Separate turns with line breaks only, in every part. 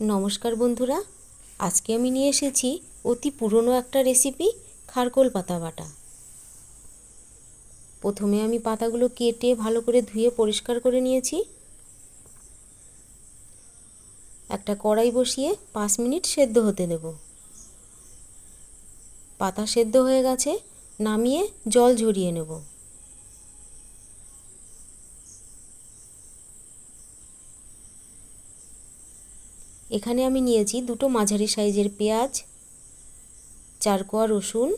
নমস্কার বন্ধুরা, আজকে আমি নিয়ে এসেছি অতি পুরনো একটা রেসিপি খারকোল পাতা বাটা। প্রথমে আমি পাতাগুলো কেটে ভালো করে ধুয়ে পরিষ্কার করে নিয়েছি। একটা কড়াই বসিয়ে পাঁচ মিনিট সেদ্ধ হতে দেব। পাতা সেদ্ধ হয়ে গেছে, নামিয়ে জল ঝরিয়ে নেব। এখানে আমি নিয়েছি দুটো মাঝারি সাইজের পেঁয়াজ, চার কোয়া রসুন,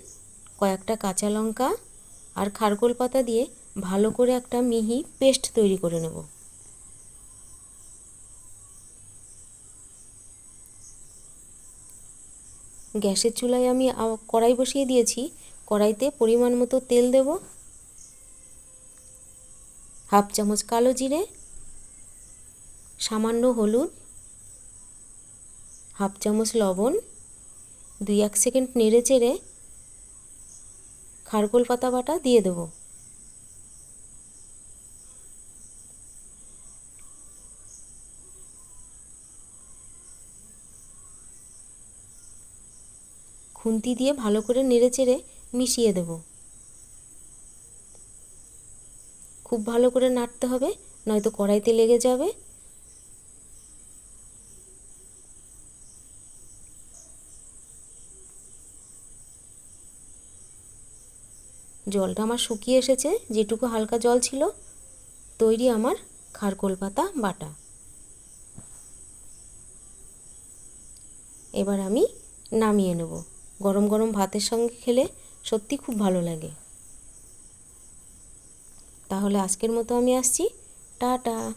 কয়েকটা কাঁচা লঙ্কা আর খারকোল পাতা দিয়ে ভালো করে একটা মিহি পেস্ট তৈরি করে নেব। গ্যাসের চুলায় আমি কড়াই বসিয়ে দিয়েছি। কড়াইতে পরিমাণ মতো তেল দেব। হাফ চামচ কালো জিরে, সামান্য হলুদ হাফ চামচ লবণ, দুই এক সেকেন্ড নেড়ে চেড়ে খারকোল পাতা বাটা দিয়ে দেবো। খুন্তি দিয়ে ভালো করে নেড়ে চেড়ে মিশিয়ে দেব। খুব ভালো করে নাড়তে হবে, নয়তো কড়াইতে লেগে যাবে। জলটা আমার শুকিয়ে এসেছে, যেটুকু হালকা জল ছিল, তৈরি আমার খারকোল পাতা বাটা। এবার আমি নামিয়ে নেব। গরম গরম ভাতের সঙ্গে খেলে সত্যি খুব ভালো লাগে। তাহলে আজকের মতো আমি আসছি। টাটা।